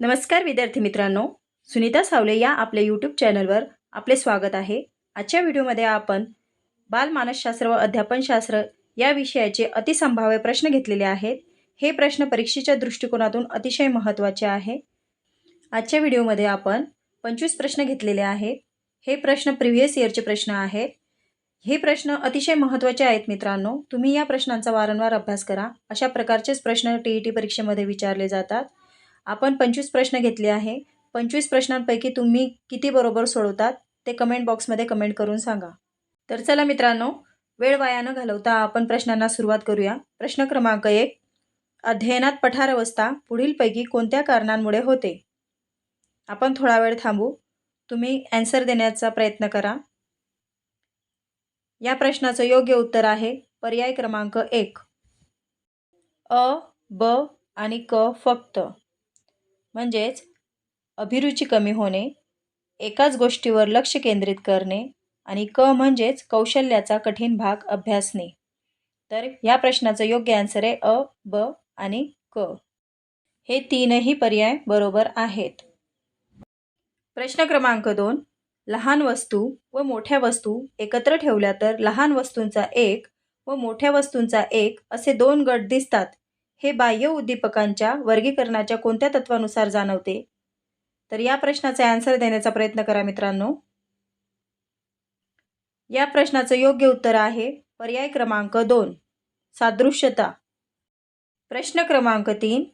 नमस्कार विद्यार्थी मित्रांनो. सुनीता सावले या आपल्या यूट्यूब चॅनलवर आपले स्वागत आहे. आजच्या व्हिडिओमध्ये आपण बालमानसशास्त्र व अध्यापनशास्त्र या विषयाचे अतिसंभाव्य प्रश्न घेतलेले आहेत. हे प्रश्न परीक्षेच्या दृष्टिकोनातून अतिशय महत्त्वाचे आहे. आजच्या व्हिडिओमध्ये आपण पंचवीस प्रश्न घेतलेले आहेत. हे प्रश्न प्रिव्हियस इयरचे प्रश्न आहेत. हे प्रश्न अतिशय महत्त्वाचे आहेत मित्रांनो. तुम्ही या प्रश्नांचा वारंवार अभ्यास करा. अशा प्रकारचेच प्रश्न टी ई टी परीक्षेमध्ये विचारले जातात. आपण पंचवीस प्रश्न घेतले आहे. पंचवीस प्रश्नांपैकी तुम्ही किती बरोबर सोडवतात ते कमेंट बॉक्समध्ये कमेंट करून सांगा. तर चला मित्रांनो वेळ वाया न घालवता आपण प्रश्नांना सुरुवात करूया. प्रश्न क्रमांक एक अध्ययनात पठार अवस्था पुढीलपैकी कोणत्या कारणांमुळे होते? आपण थोडा वेळ थांबू. तुम्ही ॲन्सर देण्याचा प्रयत्न करा. या प्रश्नाचं योग्य उत्तर आहे पर्याय क्रमांक एक. अ ब आणि क फक्त. म्हणजेच अभिरुची कमी होणे एकाच गोष्टीवर लक्ष केंद्रित करणे आणि क म्हणजेच कौशल्याचा कठीण भाग अभ्यासणे. तर या प्रश्नाचं योग्य आन्सर आहे अ ब आणि क. हे तीनही पर्याय बरोबर आहेत. प्रश्न क्रमांक दोन. लहान वस्तू व मोठ्या वस्तू एकत्र ठेवल्या तर लहान वस्तूंचा एक व मोठ्या वस्तूंचा एक असे दोन गट दिसतात. हे बाह्य उद्दीपकांच्या वर्गीकरणाच्या कोणत्या तत्वानुसार जाणवते? तर या प्रश्नाचा आन्सर देण्याचा प्रयत्न करा मित्रांनो. या प्रश्नाचं योग्य उत्तर आहे पर्याय क्रमांक दोन सादृश्यता. प्रश्न क्रमांक तीन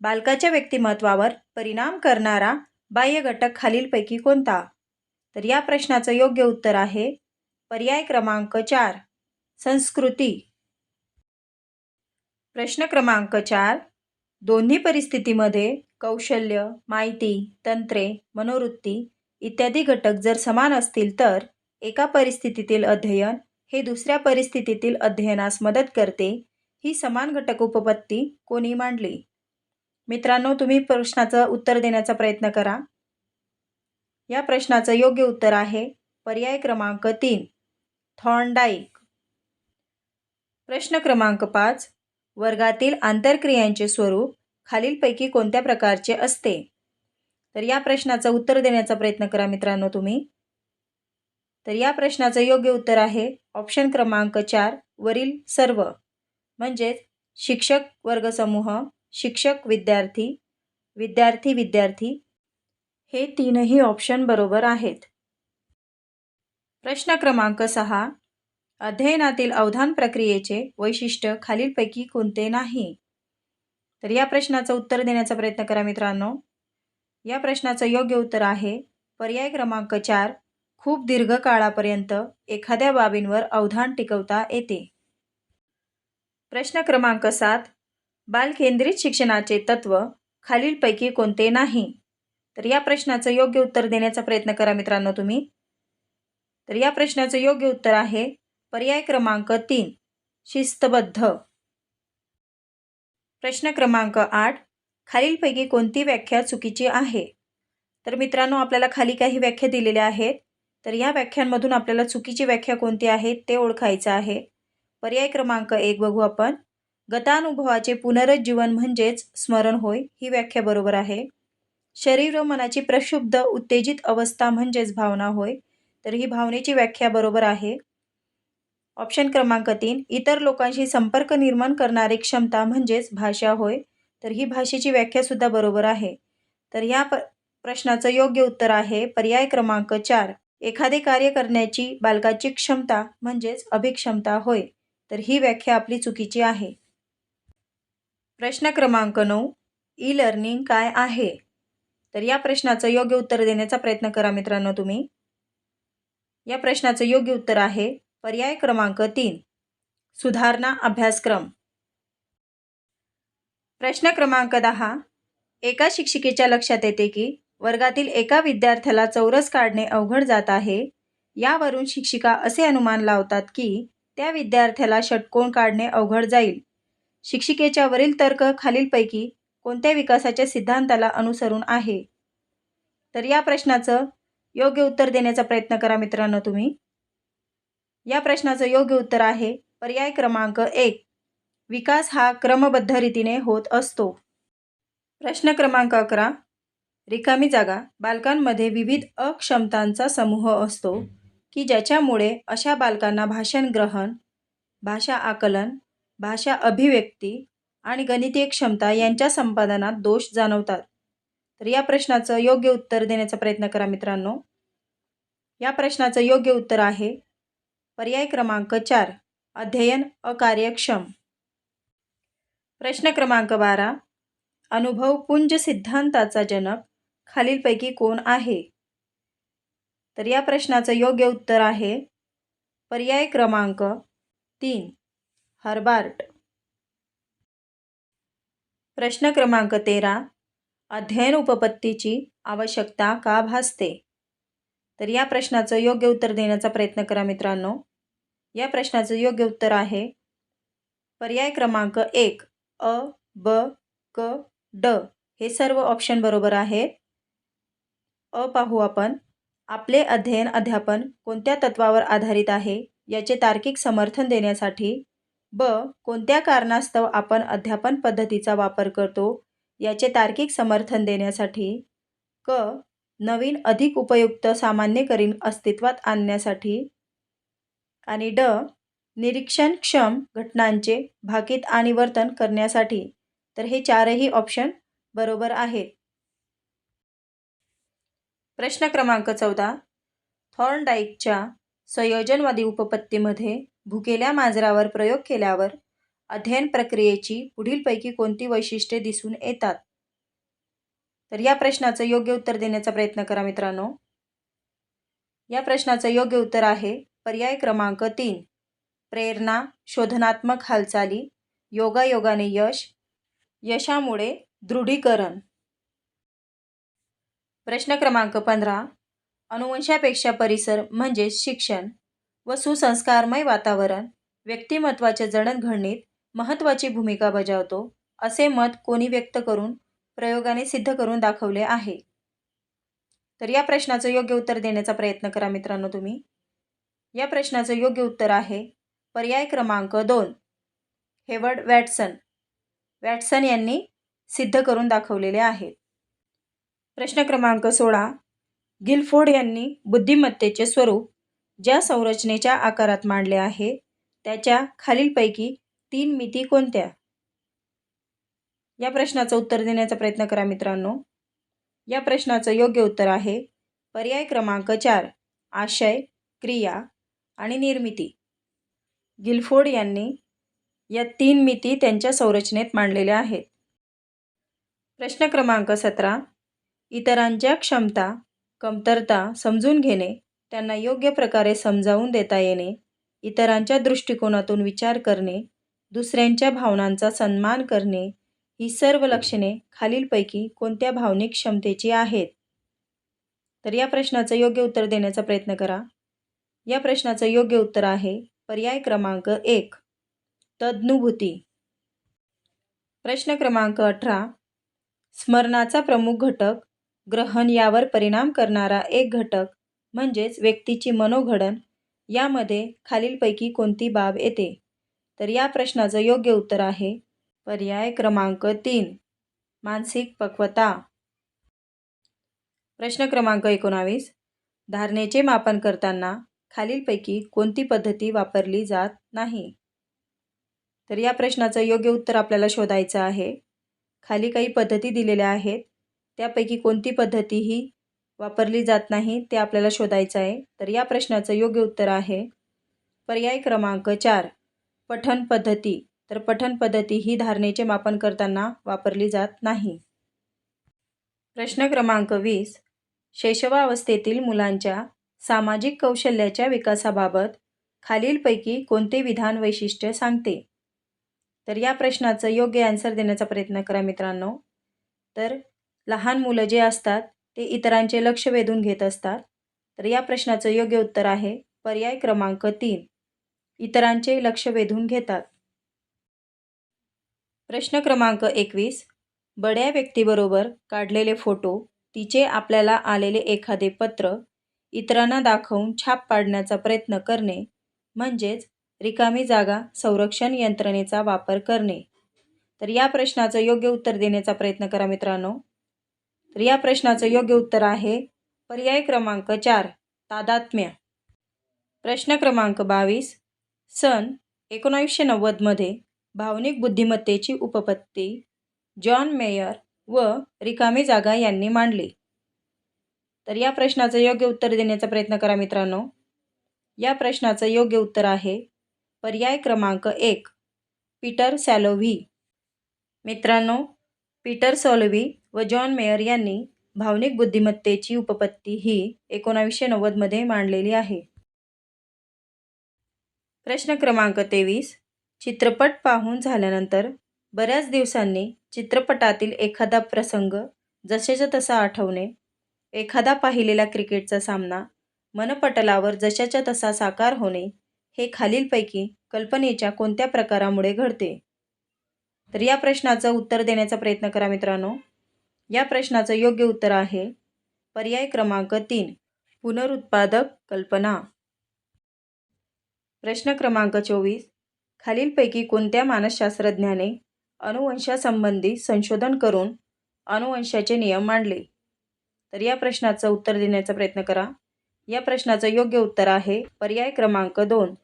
बालकाच्या व्यक्तिमत्वावर परिणाम करणारा बाह्य घटक खालीलपैकी कोणता? तर या प्रश्नाचं योग्य उत्तर आहे पर्याय क्रमांक चार संस्कृती. प्रश्न क्रमांक चार. दोन्ही परिस्थितीमध्ये कौशल्य माहिती तंत्रे मनोवृत्ती इत्यादी घटक जर समान असतील तर एका परिस्थितीतील अध्ययन हे दुसऱ्या परिस्थितीतील अध्ययनास मदत करते. ही समान घटक उपपत्ती कोणी मांडली? मित्रांनो तुम्ही प्रश्नाचं उत्तर देण्याचा प्रयत्न करा. या प्रश्नाचं योग्य उत्तर आहे पर्याय क्रमांक तीन. थॉर्नडाईक. प्रश्न क्रमांक पाच. वर्गातील आंतरक्रियांचे स्वरूप खालीलपैकी कोणत्या प्रकारचे असते? तर या प्रश्नाचं उत्तर देण्याचा प्रयत्न करा मित्रांनो तुम्ही. तर या प्रश्नाचं योग्य उत्तर आहे ऑप्शन क्रमांक चार वरील सर्व. म्हणजेच शिक्षक वर्गसमूह शिक्षक विद्यार्थी विद्यार्थी विद्यार्थी हे तीनही ऑप्शन बरोबर आहेत. प्रश्न क्रमांक सहा अध्ययनातील अवधान प्रक्रियेचे वैशिष्ट्य खालीलपैकी कोणते नाही? तर या प्रश्नाचं उत्तर देण्याचा प्रयत्न करा मित्रांनो. या प्रश्नाचं योग्य उत्तर आहे पर्याय क्रमांक चार खूप दीर्घ काळापर्यंत एखाद्या बाबींवर अवधान टिकवता येते. प्रश्न क्रमांक सात बालकेंद्रित शिक्षणाचे तत्व खालीलपैकी कोणते नाही? तर या प्रश्नाचं योग्य उत्तर देण्याचा प्रयत्न करा मित्रांनो तुम्ही. तर या प्रश्नाचं योग्य उत्तर आहे पर्याय क्रमांक तीन. शिस्तबद्ध. प्रश्न क्रमांक आठ. खालीलपैकी कोणती व्याख्या चुकीची आहे? तर मित्रांनो आपल्याला खाली काही व्याख्या दिलेल्या आहेत. तर या व्याख्यांमधून आपल्याला चुकीची व्याख्या कोणती आहे ते ओळखायचं आहे. पर्याय क्रमांक एक बघू आपण. गतानुभवाचे पुनरुज्जीवन म्हणजेच स्मरण होय ही व्याख्या बरोबर आहे. शरीर व मनाची प्रक्षुब्ध उत्तेजित अवस्था म्हणजेच भावना होय तर ही भावनेची व्याख्या बरोबर आहे. ऑप्शन क्रमांक तीन इतर लोकांशी संपर्क निर्माण करणारी क्षमता म्हणजेच भाषा होय तर ही भाषेची व्याख्यासुद्धा बरोबर आहे. तर या प प्रश्नाचं योग्य उत्तर आहे पर्याय क्रमांक चार एखादे कार्य करण्याची बालकाची क्षमता म्हणजेच अभिक्षमता होय तर ही व्याख्या आपली चुकीची आहे. प्रश्न क्रमांक नऊ ई लर्निंग काय आहे? तर या प्रश्नाचं योग्य उत्तर देण्याचा प्रयत्न करा मित्रांनो तुम्ही. या प्रश्नाचं योग्य उत्तर आहे पर्याय क्रमांक तीन. सुधारणा अभ्यासक्रम. प्रश्न क्रमांक दहा. एका शिक्षिकेच्या लक्षात येते की वर्गातील एका विद्यार्थ्याला चौरस काढणे अवघड जात आहे. यावरून शिक्षिका असे अनुमान लावतात की त्या विद्यार्थ्याला षटकोन काढणे अवघड जाईल. शिक्षिकेच्या वरील तर्क खालीलपैकी कोणत्या विकासाच्या सिद्धांताला अनुसरून आहे? तर या प्रश्नाचं योग्य उत्तर देण्याचा प्रयत्न करा मित्रांनो तुम्ही. या प्रश्नाचं योग्य उत्तर आहे पर्याय क्रमांक एक. विकास हा क्रमबद्ध रीतीने होत असतो. प्रश्न क्रमांक अकरा. रिकामी जागा बालकांमध्ये विविध अक्षमतांचा समूह असतो की ज्याच्यामुळे अशा बालकांना भाषण ग्रहण भाषा आकलन भाषा अभिव्यक्ती आणि गणितीय क्षमता यांच्या संपादनात दोष जाणवतात. तर या प्रश्नाचं योग्य उत्तर देण्याचा प्रयत्न करा मित्रांनो. या प्रश्नाचं योग्य उत्तर आहे पर्याय क्रमांक चार अध्ययन अकार्यक्षम. प्रश्न क्रमांक बारा अनुभव पुंज सिद्धांताचा जनक खालीलपैकी कोण आहे? तर या प्रश्नाचं योग्य उत्तर आहे पर्याय क्रमांक तीन हर्बार्ट. प्रश्न क्रमांक तेरा अध्ययन उपपत्तीची आवश्यकता का भासते? तर या प्रश्नाचं योग्य उत्तर देण्याचा प्रयत्न करा मित्रांनो. या प्रश्नाचं योग्य उत्तर आहे. पर्याय क्रमांक एक अ ब क ड हे सर्व ऑप्शन बरोबर आहेत अ पाहू आपण. आपले अध्ययन अध्यापन कोणत्या तत्वावर आधारित आहे? याचे तार्किक समर्थन देण्यासाठी ब कोणत्या कारणास्तव आपण अध्यापन पद्धतीचा वापर करतो? याचे तार्किक समर्थन देण्यासाठी क नवीन अधिक उपयुक्त सामान्यकरीन अस्तित्वात आणण्यासाठी आणि ड निरीक्षणक्षम घटनांचे भाकीत आणि वर्तन करण्यासाठी. तर हे चारही ऑप्शन बरोबर आहेत. प्रश्न क्रमांक चौदा. थॉर्नडाईकच्या संयोजनवादी उपपत्तीमध्ये भुकेल्या मांजरावर प्रयोग केल्यावर अध्ययन प्रक्रियेची पुढीलपैकी कोणती वैशिष्ट्ये दिसून येतात? तर या प्रश्नाचं योग्य उत्तर देण्याचा प्रयत्न करा मित्रांनो. या प्रश्नाचं योग्य उत्तर आहे पर्याय क्रमांक तीन. प्रेरणा शोधनात्मक हालचाली योगायोगाने यश यशामुळे दृढीकरण. प्रश्न क्रमांक पंधरा. अनुवंशापेक्षा परिसर म्हणजेच शिक्षण व सुसंस्कारमय वातावरण व्यक्तिमत्वाच्या जडणघडणीत महत्त्वाची भूमिका बजावतो असे मत कोणी व्यक्त करून प्रयोगाने सिद्ध करून दाखवले आहे. तर या प्रश्नाचं योग्य उत्तर देण्याचा प्रयत्न करा मित्रांनो तुम्ही. या प्रश्नाचं योग्य उत्तर आहे पर्याय क्रमांक दोन. Hayward Watson. वॅटसन यांनी सिद्ध करून दाखवलेले आहे. प्रश्न क्रमांक सोळा. गिलफोर्ड यांनी बुद्धिमत्तेचे स्वरूप ज्या संरचनेच्या आकारात मांडले आहे त्याच्या खालीलपैकी तीन मिती कोणत्या? या प्रश्नाचं उत्तर देण्याचा प्रयत्न करा मित्रांनो. या प्रश्नाचं योग्य उत्तर आहे पर्याय क्रमांक चार. आशय क्रिया आणि निर्मिती. गिलफोर्ड यांनी या तीन मिती त्यांच्या संरचनेत मांडलेल्या आहेत. प्रश्न क्रमांक सतरा इतरांच्या क्षमता कमतरता समजून घेणे त्यांना योग्य प्रकारे समजावून देता येणे इतरांच्या दृष्टिकोनातून विचार करणे दुसऱ्यांच्या भावनांचा सन्मान करणे ही सर्व लक्षणे खालीलपैकी कोणत्या भावनिक क्षमतेची आहेत? तर या प्रश्नाचं योग्य उत्तर देण्याचा प्रयत्न करा. या प्रश्नाचं योग्य उत्तर आहे पर्याय क्रमांक एक तज्नुभूती प्रश्न क्रमांक अठरा स्मरणाचा प्रमुख घटक ग्रहण यावर परिणाम करणारा एक घटक म्हणजेच व्यक्तीची मनोघडण यामध्ये खालीलपैकी कोणती बाब येते? तर या प्रश्नाचं योग्य उत्तर आहे पर्याय क्रमांक तीन मानसिक पक्वता. प्रश्न क्रमांक एकोणावीस धारणेचे मापन करताना खालीलपैकी कोणती पद्धती वापरली जात नाही? तर या प्रश्नाचं योग्य उत्तर आपल्याला शोधायचं आहे. खाली काही पद्धती दिलेल्या आहेत. त्यापैकी कोणती पद्धती ही वापरली जात नाही ते आपल्याला शोधायचं आहे. तर या प्रश्नाचं योग्य उत्तर आहे. पर्याय क्रमांक चार पठण पद्धती. तर पठण पद्धती ही धारणेचे मापन करताना वापरली जात नाही. प्रश्न क्रमांक वीस शैशवावस्थेतील मुलांच्या सामाजिक कौशल्याच्या विकासाबाबत खालीलपैकी कोणते विधान वैशिष्ट्य सांगते? तर या प्रश्नाचं योग्य आन्सर देण्याचा प्रयत्न करा मित्रांनो. तर लहान मुलं जे असतात ते इतरांचे लक्ष वेधून घेत असतात. तर या प्रश्नाचं योग्य उत्तर आहे पर्याय क्रमांक तीन. इतरांचे लक्ष वेधून घेतात. प्रश्न क्रमांक एकवीस. बड्या व्यक्तीबरोबर काढलेले फोटो तिचे आपल्याला आलेले एखादे पत्र इतरांना दाखवून छाप पाडण्याचा प्रयत्न करणे म्हणजेच रिकामी जागा संरक्षण यंत्रणेचा वापर करणे. तर या प्रश्नाचं योग्य उत्तर देण्याचा प्रयत्न करा मित्रांनो. तर या प्रश्नाचं योग्य उत्तर आहे पर्याय क्रमांक चार तादात्म्य. प्रश्न क्रमांक बावीस सन एकोणावीसशे नव्वदमध्ये भावनिक बुद्धिमत्तेची उपपत्ती जॉन मेयर व रिकामी जागा यांनी मांडली. तर या प्रश्नाचं योग्य उत्तर देण्याचा प्रयत्न करा मित्रांनो. या प्रश्नाचं योग्य उत्तर आहे पर्याय क्रमांक एक पीटर सॅलोव्ही. मित्रांनो पीटर सॉलोव्ही व जॉन मेयर यांनी भावनिक बुद्धिमत्तेची उपपत्ती ही एकोणावीसशे नव्वदमध्ये मांडलेली आहे. प्रश्न क्रमांक तेवीस चित्रपट पाहून झाल्यानंतर बऱ्याच दिवसांनी चित्रपटातील एखादा प्रसंग जसेच्या तसा आठवणे एखादा पाहिलेला क्रिकेटचा सामना मनपटलावर जशाच्या तसा साकार होणे हे खालीलपैकी कल्पनेच्या कोणत्या प्रकारामुळे घडते? तर या प्रश्नाचं उत्तर देण्याचा प्रयत्न करा मित्रांनो. या प्रश्नाचं योग्य उत्तर आहे पर्याय क्रमांक तीन पुनरुत्पादक कल्पना. प्रश्न क्रमांक चोवीस खालीलपैकी कोणत्या मानसशास्त्रज्ञाने अनुवंशासंबंधी संशोधन करून अनुवंशाचे नियम मांडले? तर या प्रश्नाचं उत्तर देण्याचा प्रयत्न करा. या प्रश्नाचं योग्य उत्तर आहे पर्याय क्रमांक दोन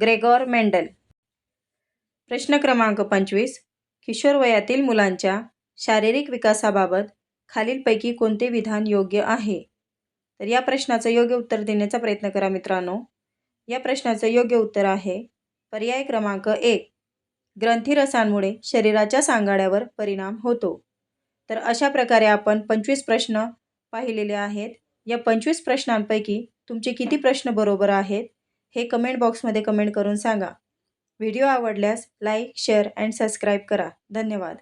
ग्रेगॉर मेंडल. प्रश्न क्रमांक पंचवीस किशोरवयातील मुलांच्या शारीरिक विकासाबाबत खालीलपैकी कोणते विधान योग्य आहे? तर या प्रश्नाचं योग्य उत्तर देण्याचा प्रयत्न करा मित्रांनो. या प्रश्नाचं योग्य उत्तर आहे पर्याय क्रमांक एक ग्रंथिरसांमुळे शरीराच्या सांगाड्यावर परिणाम होतो. तर अशा प्रकारे आपण पंचवीस प्रश्न पाहिलेले आहेत. या पंचवीस प्रश्नांपैकी तुमचे किती प्रश्न बरोबर आहेत हे कमेंट बॉक्समध्ये कमेंट करून सांगा. व्हिडिओ आवडल्यास लाईक शेअर अँड सबस्क्राईब करा. धन्यवाद.